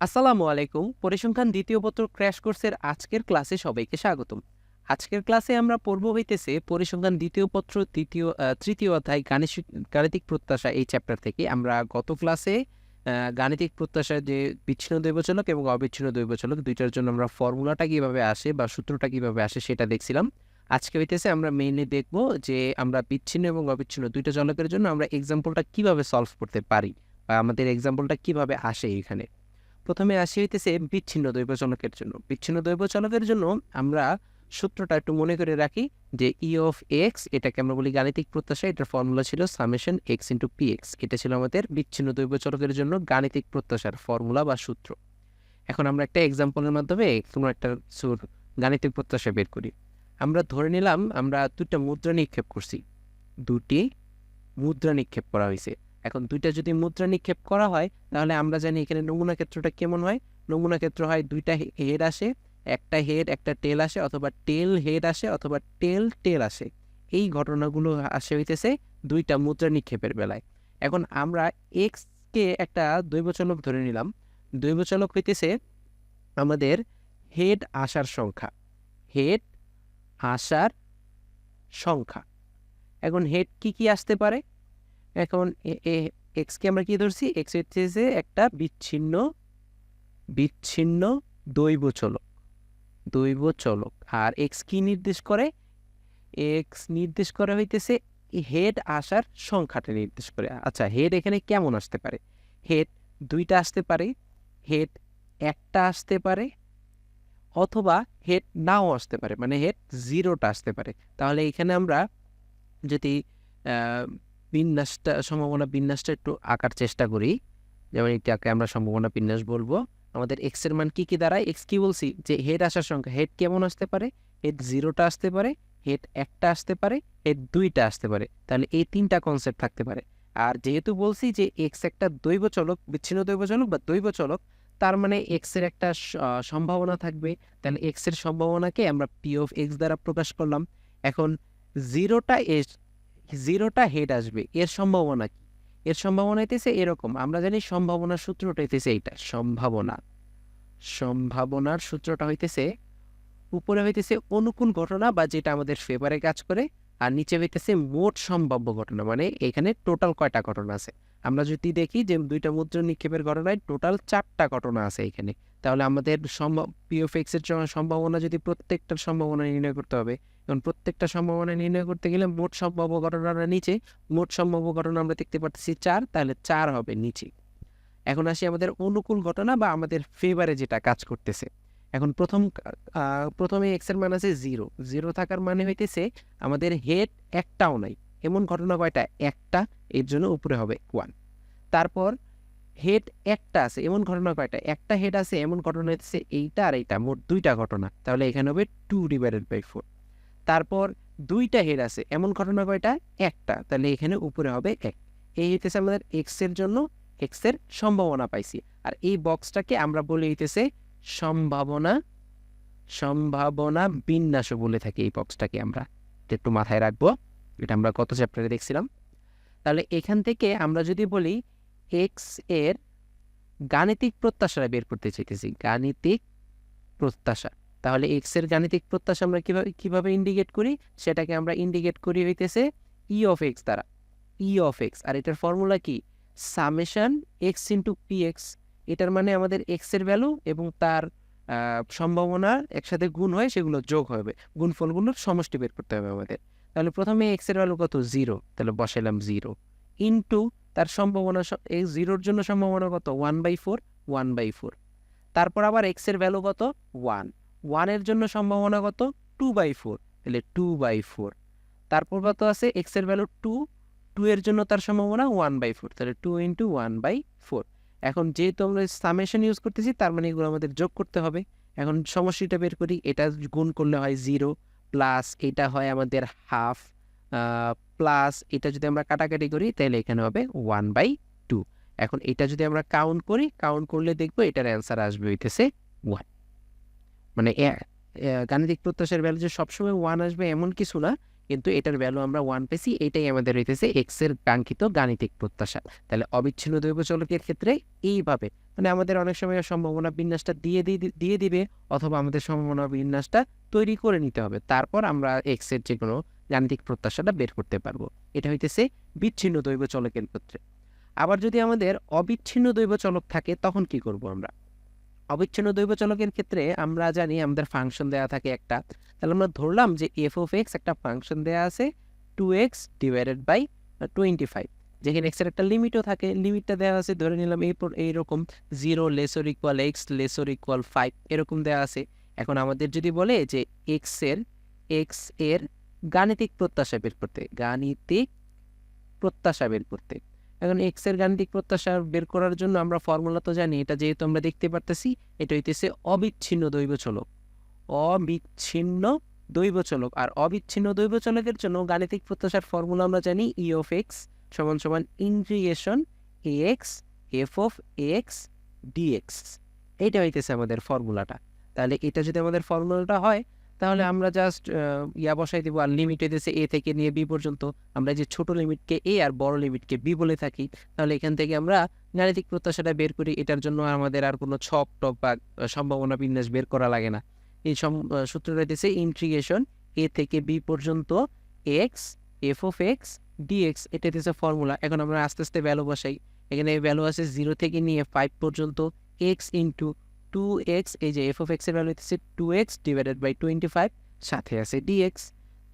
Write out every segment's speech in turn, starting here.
আসসালামু আলাইকুম। পরিসংখ্যান দ্বিতীয় পত্র ক্র্যাশ কোর্সের আজকের ক্লাসে সবাইকে স্বাগতম। আজকের ক্লাসে আমরা পড়ব হইতেছে পরিসংখ্যান দ্বিতীয় পত্র তৃতীয় তৃতীয় অধ্যায় গাণিতিক গাণিতিক প্রত্যাশা এই চ্যাপ্টার থেকে। আমরা গত ক্লাসে গাণিতিক প্রত্যাশা যে বিচ্ছিন্ন দৈবচলক এবং অবিচ্ছিন্ন দৈবচলক দুইটার জন্য আমরা ফর্মুলাটা কীভাবে আসে বা সূত্রটা কীভাবে আসে সেটা দেখছিলাম। আজকে হইতেছে আমরা মেইনলি দেখব যে আমরা বিচ্ছিন্ন এবং অবিচ্ছিন্ন দুইটা চলকের জন্য আমরা এক্সাম্পলটা কীভাবে সলভ করতে পারি বা আমাদের এক্সাম্পলটা কীভাবে আসে এখানে। প্রথমে আসি হইতেছে বিচ্ছিন্ন দৈব চলকের জন্য। বিচ্ছিন্ন দৈব চলকের জন্য আমরা সূত্রটা একটু মনে করে রাখি যে ই অফ এক্স এটাকে আমরা বলি গাণিতিক প্রত্যাশা, এটার ফর্মুলা ছিল summation X into P X এটা ছিল আমাদের বিচ্ছিন্ন দৈব চলকের জন্য গাণিতিক প্রত্যাশার ফর্মুলা বা সূত্র। এখন আমরা একটা এক্সাম্পলের মাধ্যমে কোনো একটা সুর গাণিতিক প্রত্যাশা বের করি। আমরা ধরে নিলাম আমরা দুটা মুদ্রা নিক্ষেপ করছি। দুটি মুদ্রা নিক্ষেপ করা হয়েছে এখন দুইটা যদি মুদ্রা নিক্ষেপ করা হয়, তাহলে আমরা জানি এখানে নমুনা ক্ষেত্রটা কেমন হয়? নমুনা ক্ষেত্র হয় দুইটা হেড আসে, একটা হেড, একটা টেল আসে, অথবা টেল হেড আসে, অথবা টেল টেল আসে। এই ঘটনাগুলো আসে হইতেছে দুইটা মুদ্রা নিক্ষেপের বেলায়। এখন আমরা এক্সকে একটা দৈবচলক ধরে নিলাম। দৈবচলক হইতেছে আমাদের হেড আসার সংখ্যা। হেড আসার সংখ্যা। এখন হেড কি কি আসতে পারে? এখন এক্সকে আমরা কি ধরছি? এক্স হচ্ছে যে একটা বিচ্ছিন্ন বিচ্ছিন্ন দৈব চলক দৈব চলক। আর এক্স কি নির্দেশ করে? এক্স নির্দেশ করা হইতেছে হেড আসার সংখ্যাটা নির্দেশ করে। আচ্ছা হেড এখানে কেমন আসতে পারে? হেড দুইটা আসতে পারে হেড একটা আসতে পারে, অথবা হেড নাও আসতে পারে। মানে হেড জিরোটা আসতে পারে। তাহলে এখানে আমরা যদি বিন্যাসটা, সম্ভাবনা বিন্যাসটা একটু আঁকার চেষ্টা করি। যেমন এটাকে আমরা সম্ভাবনা বিন্যাস বলব। আমাদের এক্সের মান কি কি দাঁড়ায়? এক্স কি বলছি? যে হেড আসার সংখ্যা হেড কেমন আসতে পারে? হেড জিরোটা আসতে পারে হেড একটা আসতে পারে হেড দুইটা আসতে পারে। তাহলে এই তিনটা কনসেপ্ট থাকতে পারে। আর যেহেতু বলছি যে এক্স একটা দৈব চলক, বিচ্ছিন্ন দৈব চলক বা দৈব চলক, তার মানে এক্সের একটা সম্ভাবনা থাকবে। তাহলে এক্সের সম্ভাবনাকে আমরা পি অফ এক্স দ্বারা প্রকাশ করলাম। এখন জিরোটা এস জিরোটা হেড আসবে। এর সম্ভাবনা কি? এর সম্ভাবনা হইতেছে এরকম। আমরা জানি সম্ভাবনার সূত্রটা হইতেছে এইটা। সম্ভাবনা। সম্ভাবনার সূত্রটা হইতেছে, উপরে হইতেছে অনুকূল ঘটনা বা যেটা আমাদের ফেভারে কাজ করে, আর নিচে হইতেছে মোট সম্ভাব্য ঘটনা। মানে এখানে টোটাল কয়টা ঘটনা আছে? আমরা যদি দেখি যে দুইটা মুদ্রা নিক্ষেপের ঘটনায় টোটাল চারটা ঘটনা আছে এখানে। তাহলে আমাদের সম্ভব পিওফেক্স এর জ- সম্ভাবনা যদি প্রত্যেকটার সম্ভাবনা নির্ণয় করতে হবে এখন প্রত্যেকটা সম্ভাবনা নির্ণয় করতে গেলে মোট সম্ভাব্য ঘটনাটা নিচে, মোট সম্ভাব্য ঘটনা আমরা দেখতে পাচ্ছি চার, তাহলে চার হবে নিচে। এখন আসি আমাদের অনুকূল ঘটনা বা আমাদের ফেভারে যেটা কাজ করতেছে। এখন প্রথম প্রথমে এক্সের মান আছে জিরো জিরো থাকার মানে হইতেছে আমাদের হেড একটাও নাই। এমন ঘটনা কয়টা? একটা, এর জন্য উপরে হবে ওয়ান তারপর হেড একটা আছে, এমন ঘটনা কয়টা? একটা হেড আছে, এমন ঘটনা হচ্ছে এইটা আর এইটা, মোট দুইটা ঘটনা। তাহলে এখানে হবে টু ডিভাইডেড বাই ফোর তারপর দুইটা হেড আছে, এমন ঘটনা কয়টা একটা, তাহলে এখানে উপরে হবে এক। এই হইতেছে আমাদের এক্সের জন্য এক্সের সম্ভাবনা পাইছি। আর এই বক্সটাকে আমরা বলে হইতেছে সম্ভাবনা সম্ভাবনা বিন্যাসও বলে থাকি এই বক্সটাকে আমরা। একটু মাথায় রাখব, এটা আমরা গত চ্যাপ্টারে দেখছিলাম। তাহলে এখান থেকে আমরা যদি বলি এক্সের গাণিতিক প্রত্যাশা বের করতে চাইতেছি, গাণিতিক প্রত্যাশা। তাহলে এক্সের গাণিতিক প্রত্যাশা আমরা কীভাবে কীভাবে ইন্ডিকেট করি? সেটাকে আমরা ইন্ডিকেট করি হইতেছে ই অফ এক্স দ্বারা। ই অফ এক্স আর এটার ফর্মুলা কি? Summation X into P X এটার মানে আমাদের এক্সের ভ্যালু এবং তার সম্ভাবনা একসাথে গুণ হয় সেগুলো যোগ হবে। গুণফলগুলোর সমষ্টি বের করতে হবে আমাদের। তাহলে প্রথমে এক্সের ভ্যালু কত? জিরো তাহলে বসাইলাম জিরো ইন্টু তার সম্ভাবনা এই জিরোর জন্য সম্ভাবনা কত? One by four one by four তারপর আবার এক্সের ভ্যালু কত? ওয়ান ওয়ানের জন্য সম্ভাবনা কত? টু বাই ফোর তাহলে টু বাই ফোর তারপর কত আছে? এক্সের ভ্যালু টু টু এর জন্য তার সম্ভাবনা ওয়ান বাই ফোর তাহলে two into one by four এখন যেহেতু আমরা সামেশন ইউজ করতেছি, তার মানে এগুলো আমাদের যোগ করতে হবে। এখন সমষ্টিটা বের করি, এটা গুণ করলে হয় জিরো প্লাস এটা হয় আমাদের হাফ প্লাস এটা যদি আমরা কাটাকাটি করি, তাহলে এখানে হবে ওয়ান বাই টু এখন এটা যদি আমরা কাউন্ট করি কাউন্ট করলে দেখব এটার অ্যান্সার আসবে হইতেছে ওয়ান মানে গাণিতিক প্রত্যাশার ভ্যালু যে সবসময় ওয়ান আসবে এমন কিছু না, কিন্তু এটার ভ্যালু আমরা ওয়ান পেয়েছি, এটাই আমাদের হইতেছে এক্সের কাঙ্ক্ষিত গাণিতিক প্রত্যাশা। তাহলে অবিচ্ছিন্ন দৈব চলকের ক্ষেত্রে এইভাবে মানে আমাদের অনেক সময় সম্ভাবনা বিন্যাসটা দিয়ে দিয়ে দিবে, অথবা আমাদের সম্ভাবনা বিন্যাসটা তৈরি করে নিতে হবে, তারপর আমরা এক্সের যে কোনো গাণিতিক প্রত্যাশাটা বের করতে পারব। এটা হইতেছে বিচ্ছিন্ন দৈব চলকের ক্ষেত্রে। আবার যদি আমাদের অবিচ্ছিন্ন দৈব চলক থাকে, তখন কি করব আমরা? অবিচ্ছিন্ন দৈব চলকের ক্ষেত্রে আমরা জানি আমাদের ফাংশন দেওয়া থাকে একটা। তাহলে আমরা ধরলাম যে এফ অফ এক্স একটা ফাংশন দেওয়া আছে two X divided by twenty five যেখানে এক্সের একটা লিমিটও থাকে লিমিটটা দেওয়া আছে, ধরে নিলাম এই এইরকম zero lesser equal X lesser equal five এরকম দেওয়া আছে। এখন আমাদের যদি বলে যে এক্সের এক্সের গাণিতিক প্রত্যাশা বের করতে, গাণিতিক প্রত্যাশা বের করতে এখন এক্সের গাণিতিক প্রত্যাশা বের করার জন্য আমরা ফর্মুলা তো জানি, এটা যেহেতু আমরা দেখতে পারতেছি, এটা হইতেছে অবিচ্ছিন্ন দৈব চলক। অবিচ্ছিন্ন দৈব চলক। আর অবিচ্ছিন্ন দৈব চলকের জন্য গাণিতিক প্রত্যাশার ফর্মুলা আমরা জানি ই অফ এক্স সমান সমান integration a X F of X dx এইটা হইতেছে আমাদের ফর্মুলাটা তাহলে এটা যদি আমাদের ফর্মুলাটা হয় তাহলে আমরা জাস্ট ইয়া বসাই দেবো আর লিমিট হইতেছে এ থেকে নিয়ে বি পর্যন্ত। আমরা যে ছোট লিমিটকে এ আর বড় লিমিটকে বি বলে থাকি, তাহলে এখান থেকে আমরা গাণিতিক প্রত্যাশাটা বের করি। এটার জন্য আমাদের আর কোনো ছক টপ বা সম্ভাবনা বিন্যাস বের করা লাগে না। এই সূত্রটা হইতেছে ইন্টিগ্রেশন এ থেকে বি পর্যন্ত x f of x dx এটা হচ্ছে ফর্মুলা এখন আমরা আস্তে আস্তে ভ্যালু বসাই। এখানে ভ্যালু আছে জিরো থেকে নিয়ে ফাইভ পর্যন্ত এক্স ইন্টু টু এক্স এই যে এফ অফ এক্সের ভ্যালু হচ্ছে two x divided by twenty five সাথে আছে ডিএক্স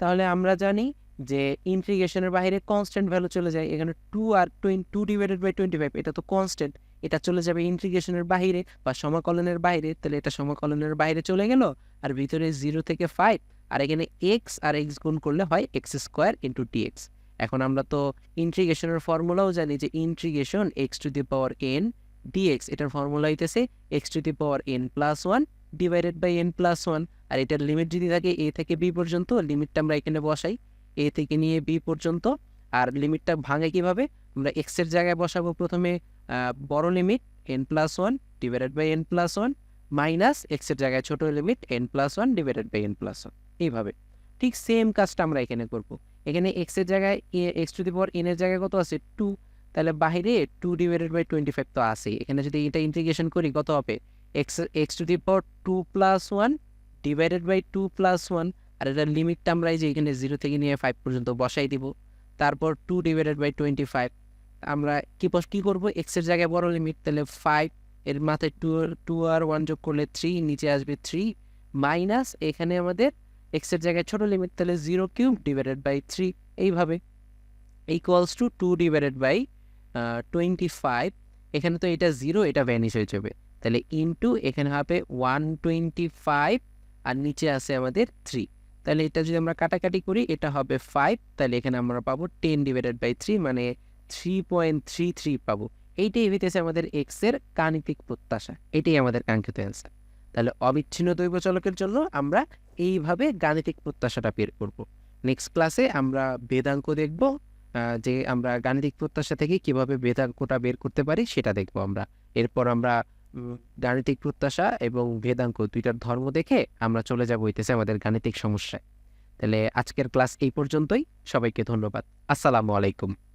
তাহলে আমরা জানি যে ইন্টিগ্রেশনের বাইরে কনস্ট্যান্ট ভ্যালু চলে যায়, এখানে টু আর two one two divided by twenty five এটা তো কনস্ট্যান্ট এটা চলে যাবে ইন্টিগ্রেশনের বাইরে বা সমাকলনের বাইরে, তাহলে এটা সমাকলনের বাইরে চলে গেল, আর ভিতরে জিরো থেকে ফাইভ আর এখানে এক্স আর এক্স গুণ করলে হয় এক্স স্কোয়ার ইন্টু ডিএক্স এখন আমরা তো ইন্টিগ্রেশনের ফর্মুলাও জানি যে integration x to the power n dx এটার ফর্মুলা হইতেছে x to the power n plus one divided by n plus one আর এটার লিমিট যদি থাকে এ থেকে বি পর্যন্ত লিমিটটা আমরা এখানে বসাই এ থেকে নিয়ে বি পর্যন্ত, আর লিমিটটা ভাঙে কীভাবে? আমরা এক্সের জায়গায় বসাবো প্রথমে বড় limit n plus one divided by n plus one minus এক্সের জায়গায় ছোট limit n plus one divided by n plus one এইভাবে। ঠিক সেম কাজটা আমরা এখানে করব। এখানে এক্সের জায়গায় x to the power n এর জায়গায় কত আছে? টু তাহলে বাহিরে two divided by twenty five তো আছেই। এখানে যদি এটা ইন্টিগ্রেশন করি, কত হবে? X x to the power two plus one divided by two plus one আর এটার লিমিটটা আমরা এই যে এখানে জিরো থেকে নিয়ে ফাইভ পর্যন্ত বসাই দিব। তারপর two divided by twenty five আমরা কি কি করব? এক্সের জায়গায় বড় লিমিট তাহলে ফাইভ এর মাথায় টু টু আর ওয়ান যোগ করলে থ্রি নিচে আসবে থ্রি মাইনাস এখানে আমাদের এক্সের জায়গায় ছোট লিমিট তাহলে zero cube divided by three এইভাবে। Equals to two divided by twenty five এখানে তো এটা জিরো এটা ভ্যানিশ হয়ে যাবে। তাহলে ইনটু এখানে হবে ওয়ান টোয়েন্টি ফাইভ আর নিচে আছে আমাদের থ্রি তাহলে এটা যদি আমরা কাটাকাটি করি, এটা হবে ফাইভ তাহলে এখানে আমরা পাবো টেন ডিভাইডেড বাই থ্রি মানে থ্রি পয়েন্ট থ্রি থ্রি পাবো। এইটাই হইতেছে আমাদের এক্সের গাণিতিক প্রত্যাশা। এটাই আমাদের কাঙ্ক্ষিত অ্যান্সার তাহলে অবিচ্ছিন্ন দৈব চলকের জন্য আমরা এইভাবে গাণিতিক প্রত্যাশাটা বের করব। নেক্সট ক্লাসে আমরা বেদাঙ্ক দেখব। যে আমরা গাণিতিক প্রত্যাশা থেকে কীভাবে বেদাঙ্কটা বের করতে পারি সেটা দেখব আমরা। এরপর আমরা গাণিতিক প্রত্যাশা এবং ভেদাঙ্ক দুইটার ধর্ম দেখে আমরা চলে যাব হইতেছে আমাদের গাণিতিক সমস্যায়। তাহলে আজকের ক্লাস এই পর্যন্তই। সবাইকে ধন্যবাদ। আসসালামু আলাইকুম।